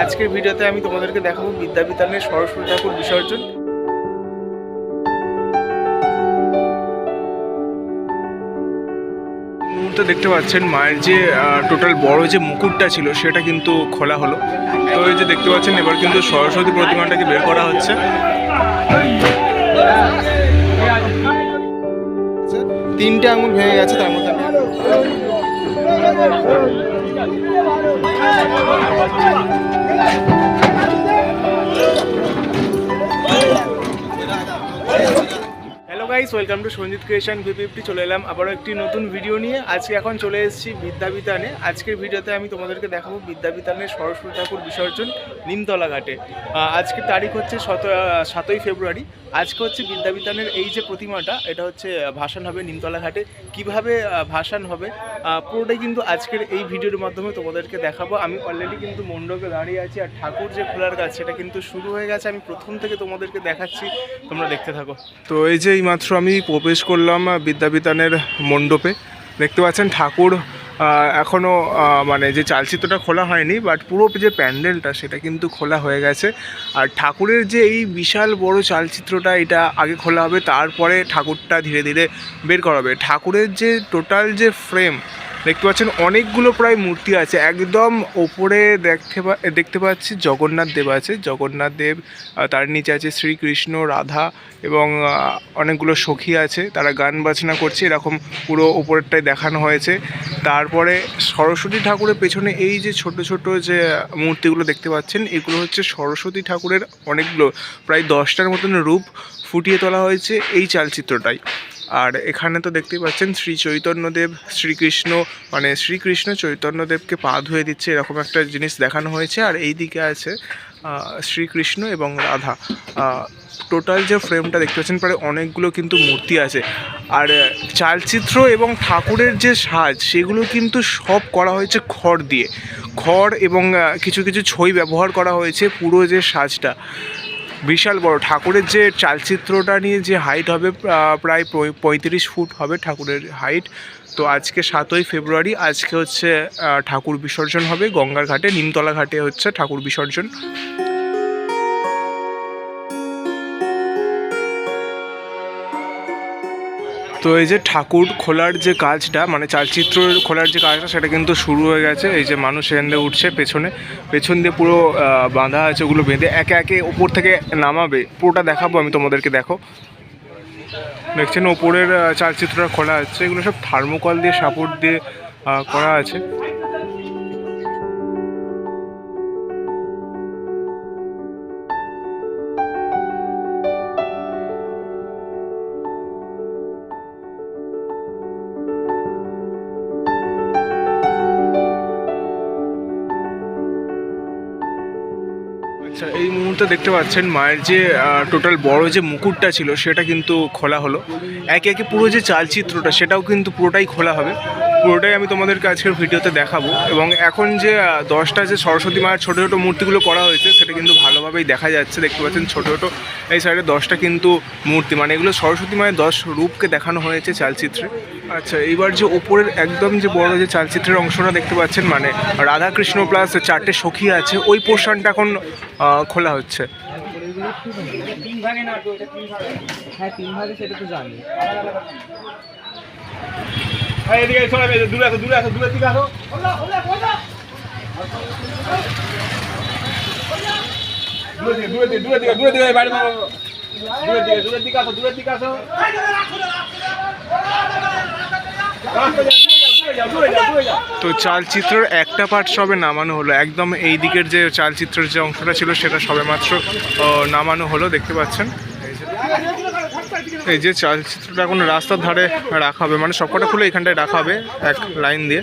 আজকের ভিডিওতে আমি তোমাদেরকে দেখাবো বিদ্যাবিতানের সরস্বতী ঠাকুর বিসর্জন। মুহূর্তে দেখতে পাচ্ছেন মায়ের যে টোটাল বড় যে মুকুটটা ছিল, সেটা কিন্তু খোলা হলো। তো এই যে দেখতে পাচ্ছেন, এবার কিন্তু সরস্বতী প্রতিমাটাকে বের করা হচ্ছে। তিনটে আঙুল ভেঙে গেছে, তার মধ্যে hello guys welcome to Sanjit creation VPFT চলে এলাম আবারও একটি নতুন ভিডিও নিয়ে। আজকে এখন চলে এসেছি বিদ্যাবিতানে। আজকের ভিডিওতে আমি তোমাদেরকে দেখাবো বিদ্যাবিতানের সরস্বতী ঠাকুর বিসর্জন নিমতলা ঘাটে। আজকের তারিখ হচ্ছে শত সাতই ফেব্রুয়ারি। আজকে হচ্ছে বিদ্যাবিতানের এই যে প্রতিমাটা, এটা হচ্ছে ভাসান হবে নিমতলা ঘাটে। কীভাবে ভাসান হবে পুরোটাই কিন্তু আজকের এই ভিডিওর মাধ্যমে তোমাদেরকে দেখাবো। আমি অলরেডি কিন্তু মণ্ডপে দাঁড়িয়ে আছি আর ঠাকুর যে খোলার কাজ, সেটা কিন্তু শুরু হয়ে গেছে। আমি প্রথম থেকে তোমাদেরকে দেখাচ্ছি। তোমরা দেখতে থাকো। তো এই যে এইমাত্র আমি প্রবেশ করলাম বিদ্যাবিতানের মণ্ডপে। দেখতে পাচ্ছেন ঠাকুর এখনও মানে যে চালচিত্রটা খোলা হয়নি বাট পুরো যে প্যান্ডেলটা সেটা কিন্তু খোলা হয়ে গেছে। আর ঠাকুরের যে এই বিশাল বড় চালচিত্রটা, এটা আগে খোলা হবে, তারপরে ঠাকুরটা ধীরে ধীরে বের করা হবে। ঠাকুরের যে টোটাল যে ফ্রেম দেখতে পাচ্ছেন অনেকগুলো প্রায় মূর্তি আছে। একদম ওপরে দেখতে দেখতে পাচ্ছি জগন্নাথ দেব আছে। জগন্নাথ দেব তার নিচে আছে শ্রীকৃষ্ণ, রাধা এবং অনেকগুলো সখী আছে। তারা গান বাজনা করছে, এরকম পুরো ওপরটায় দেখানো হয়েছে। তারপরে সরস্বতী ঠাকুরের পেছনে এই যে ছোট ছোট যে মূর্তিগুলো দেখতে পাচ্ছেন, এগুলো হচ্ছে সরস্বতী ঠাকুরের অনেকগুলো, প্রায় দশটার মতন রূপ ফুটিয়ে তোলা হয়েছে এই চালচিত্রটাই আর এখানে তো দেখতেই পাচ্ছেন শ্রী চৈতন্যদেব, শ্রীকৃষ্ণ মানে শ্রীকৃষ্ণ চৈতন্যদেবকে পা ধুয়ে দিচ্ছে, এরকম একটা জিনিস দেখানো হয়েছে। আর এই দিকে আছে শ্রীকৃষ্ণ এবং রাধা। টোটাল যে ফ্রেমটা দেখতে পাচ্ছেন, প্রায় অনেকগুলো কিন্তু মূর্তি আছে। আর চালচিত্র এবং ঠাকুরের যে সাজ, সেগুলো কিন্তু সব করা হয়েছে খড় দিয়ে। খড় এবং কিছু কিছু ছই ব্যবহার করা হয়েছে পুরো যে সাজটা। বিশাল বড়। ঠাকুরের যে চালচিত্রটা নিয়ে যে হাইট হবে প্রায় পঁয়ত্রিশ ফুট হবে ঠাকুরের হাইট তো আজকে সাতই ফেব্রুয়ারি, আজকে হচ্ছে ঠাকুর বিসর্জন হবে। গঙ্গার ঘাটে, নিমতলা ঘাটে হচ্ছে ঠাকুর বিসর্জন। তো এই যে ঠাকুর খোলার যে কাজটা মানে চালচিত্র খোলার যে কাজটা, সেটা কিন্তু শুরু হয়ে গেছে। এই যে মানুষ এখান দিয়ে উঠছে পেছনে। পেছন দিয়ে পুরো বাঁধা আছে ওগুলো বেঁধে একে একে ওপর থেকে নামাবে। পুরোটা দেখাবো আমি তোমাদেরকে, দেখো। দেখছেন ওপরের চালচিত্রটা খোলা আছে। এগুলো সব থার্মোকল দিয়ে, সাপোর্ট দিয়ে করা আছে। মুহূর্তে দেখতে পাচ্ছেন মায়ের যে টোটাল বড় যে মুকুটটা ছিল, সেটা কিন্তু খোলা হলো। একে একে পুরো যে চালচিত্রটা, সেটাও কিন্তু পুরোটাই খোলা হবে। পুরোটাই আমি তোমাদেরকে আজকের ভিডিওতে দেখাবো। এবং এখন যে দশটা যে সরস্বতী মায়ের ছোটো ছোটো মূর্তিগুলো করা হয়েছে, সেটা কিন্তু ভালোভাবেই দেখা যাচ্ছে। দেখতে পাচ্ছেন ছোটো ছোটো এই সাইডে দশটা কিন্তু মূর্তি। মানে এগুলো সরস্বতী মায়ের দশ রূপকে দেখানো হয়েছে চালচিত্রে। আচ্ছা এইবার যে ওপরের একদম যে বড় যে চালচিত্রের অংশটা দেখতে পাচ্ছেন মানে রাধাকৃষ্ণ প্লাস চারটে সখী আছে, ওই পোর্শনটা এখন খোলা হচ্ছে। হ্যাঁ দূরে দূরে দিকে আসো দিকে বাইরে দিকে দিকে আসো দিকে আসো। তো চালচিত্রের একটা পার্ট সবে নামানো হলো। একদম এই দিকের যে চালচিত্রের যে অংশটা ছিল, সেটা সবে মাত্র নামানো হলো, দেখতে পাচ্ছেন? এই যে চালচিত্রটা এখন রাস্তার ধারে রাখা হবে মানে সবকটা খুলে এখানটায় রাখা হবে, এক লাইন দিয়ে।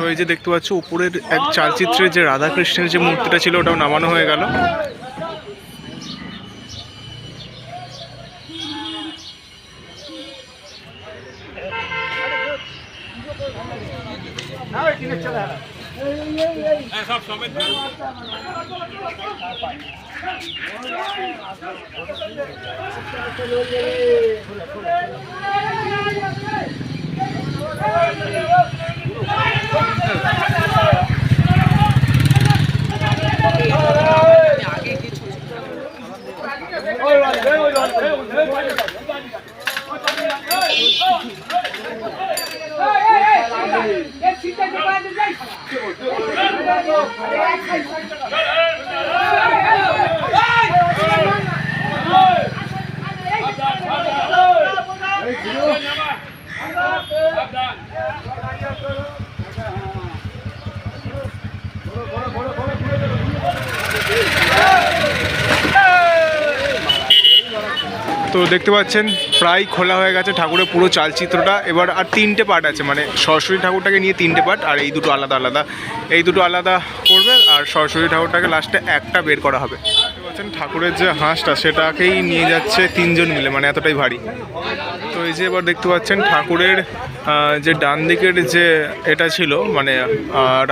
তো এই যে দেখতে পাচ্ছ উপরের এক চালচিত্রের যে রাধাকৃষ্ণের যে মূর্তিটা ছিল ওটাও নামানো হয়ে গেল কিছু তো দেখতে পাচ্ছেন, প্রায় খোলা হয়ে গেছে ঠাকুরের পুরো চালচিত্রটা। এবার আর তিনটে পার্ট আছে মানে সরস্বতী ঠাকুরটাকে নিয়ে তিনটে পার্ট আর এই দুটো আলাদা আলাদা। এই দুটো আলাদা করবে, আর সরস্বতী ঠাকুরটাকে লাস্টে একটা বের করা হবে। দেখতে পাচ্ছেন, ঠাকুরের যে হাঁসটা, সেটাকেই নিয়ে যাচ্ছে তিনজন মিলে মানে এতটাই ভারী। তো এই যে এবার দেখতে পাচ্ছেন, ঠাকুরের যে ডান দিকের যে এটা ছিল মানে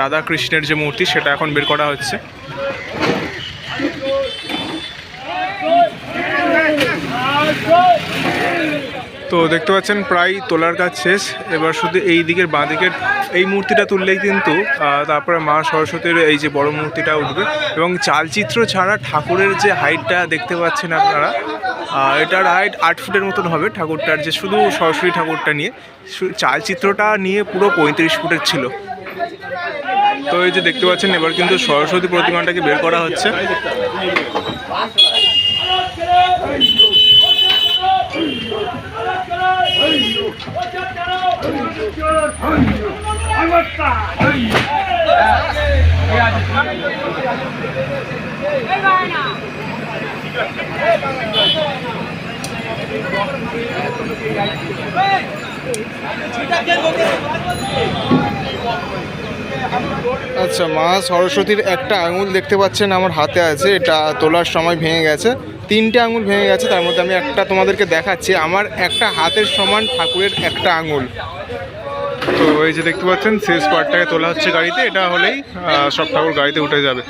রাধা কৃষ্ণের যে মূর্তি, সেটা এখন বের করা হচ্ছে। তো দেখতে পাচ্ছেন, প্রায় তোলার কাজ শেষ। এবার শুধু এই দিকের বাঁ দিকের এই মূর্তিটা তুললেই কিন্তু তারপরে মা সরস্বতীর এই যে বড় মূর্তিটা উঠবে। এবং চালচিত্র ছাড়া ঠাকুরের যে হাইটটা দেখতে পাচ্ছেন আপনারা এটার হাইট আট ফুটের মতন হবে ঠাকুরটার, যে শুধু সরস্বতী ঠাকুরটা নিয়ে। চালচিত্রটা নিয়ে পুরো পঁয়ত্রিশ ফুটের ছিল। তো এই যে দেখতে পাচ্ছেন, এবার কিন্তু সরস্বতী প্রতিমাটাকে বের করা হচ্ছে। আচ্ছা মা সরস্বতীর একটা আঙুল দেখতে পাচ্ছেন, আমার হাতে আছে, এটা তোলার সময় ভেঙে গেছে। তিনটে আঙুল ভেঙে গেছে তার মধ্যে আমি একটা তোমাদেরকে দেখাচ্ছি। আমার একটা হাতের সমান ঠাকুরের একটা আঙুল। তো এই যে দেখতে পাচ্ছেন শেষ পার্টটাকে তোলা হচ্ছে গাড়িতে এটা হলেই সব ঠাকুর গাড়িতে উঠে যাবে।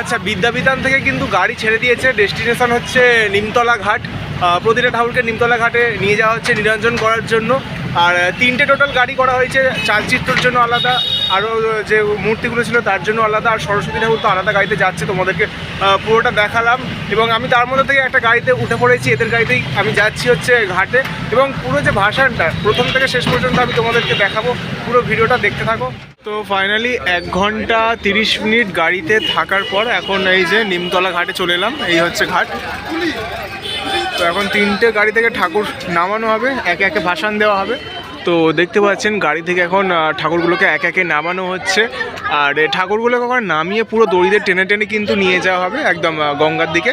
আচ্ছা বিদ্যাবিতান থেকে কিন্তু গাড়ি ছেড়ে দিয়েছে। ডেস্টিনেশন হচ্ছে নিমতলা ঘাট। প্রতিটা ঠাকুরকে নিমতলা ঘাটে নিয়ে যাওয়া হচ্ছে নিরঞ্জন করার জন্য। আর তিনটে টোটাল গাড়ি করা হয়েছে, চালচিত্রর জন্য আলাদা, আরও যে মূর্তিগুলো ছিল তার জন্য আলাদা, আর সরস্বতী ঠাকুর তো আলাদা গাড়িতে যাচ্ছে, তোমাদেরকে পুরোটা দেখালাম। এবং আমি তার মধ্যে থেকে একটা গাড়িতে উঠে পড়েছি, এদের গাড়িতেই আমি যাচ্ছি হচ্ছে ঘাটে। এবং পুরো যে ভাষণটা, প্রথম থেকে শেষ পর্যন্ত আমি তোমাদেরকে দেখাবো, পুরো ভিডিওটা দেখতে থাকো। তো ফাইনালি এক ঘণ্টা তিরিশ মিনিট গাড়িতে থাকার পর এখন এই যে নিমতলা ঘাটে চলে এলাম, এই হচ্ছে ঘাট। তো এখন তিনটে গাড়ি থেকে ঠাকুর নামানো হবে, একে একে ভাসান দেওয়া হবে। তো দেখতে পাচ্ছেন গাড়ি থেকে এখন ঠাকুরগুলোকে একে একে নামানো হচ্ছে। আর ঠাকুরগুলোকে এখন নামিয়ে পুরো দড়িতে টেনে টেনে কিন্তু নিয়ে যাওয়া হবে, একদম গঙ্গার দিকে।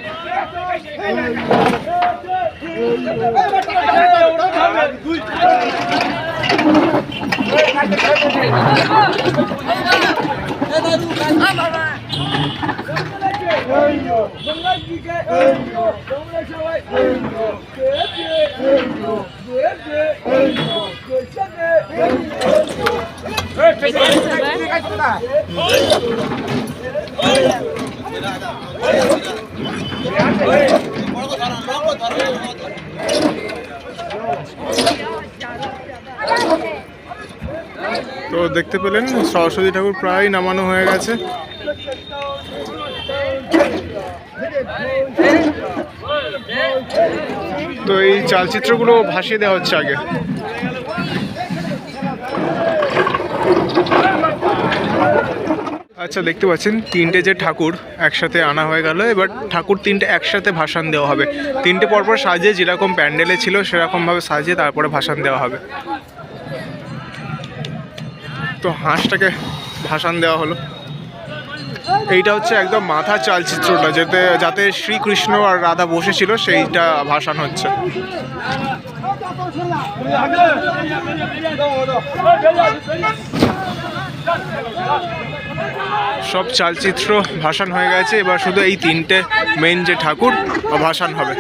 তো দেখতে পেলেন সরস্বতী ঠাকুর প্রায় নামানো হয়ে গেছে। তো এই চালচিত্রগুলো ভাসিয়ে দেওয়া হচ্ছে আগে। আচ্ছা দেখতে পাচ্ছেন, তিনটে যে ঠাকুর একসাথে আনা হয়ে গেল, এবার ঠাকুর তিনটে একসাথে ভাসান দেওয়া হবে। তিনটে পরপর সাজিয়ে যেরকম প্যান্ডেলে ছিল, সেরকমভাবে সাজিয়ে তারপরে ভাসান দেওয়া হবে। তো হাঁসটাকে ভাসান দেওয়া হলো। এইটা হচ্ছে একদম মাথা চালচিত্রটা, যেতে, যাতে শ্রীকৃষ্ণ আর রাধা বসেছিল সেইটা ভাসান হচ্ছে। সব চালচিত্র ভাসান হয়ে গেছে, এবার শুধু এই তিনটে মেন যে ঠাকুর ভাসান হবে।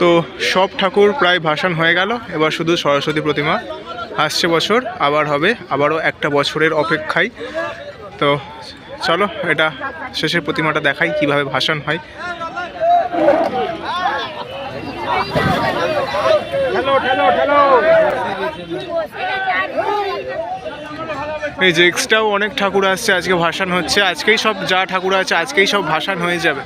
তো সব ঠাকুর প্রায় ভাসান হয়ে গেল। এবার শুধু সরস্বতী প্রতিমা। আসছে বছর, আবার হবে, আবারও একটা বছরের অপেক্ষায়। তো চলো এটা শেষের প্রতিমাটা দেখাই কীভাবে ভাষণ হয়। এই যে এক্সট্রাও অনেক ঠাকুর আসছে আজকে ভাষণ হচ্ছে আজকেই সব যা ঠাকুর আছে আজকেই সব ভাষণ হয়ে যাবে।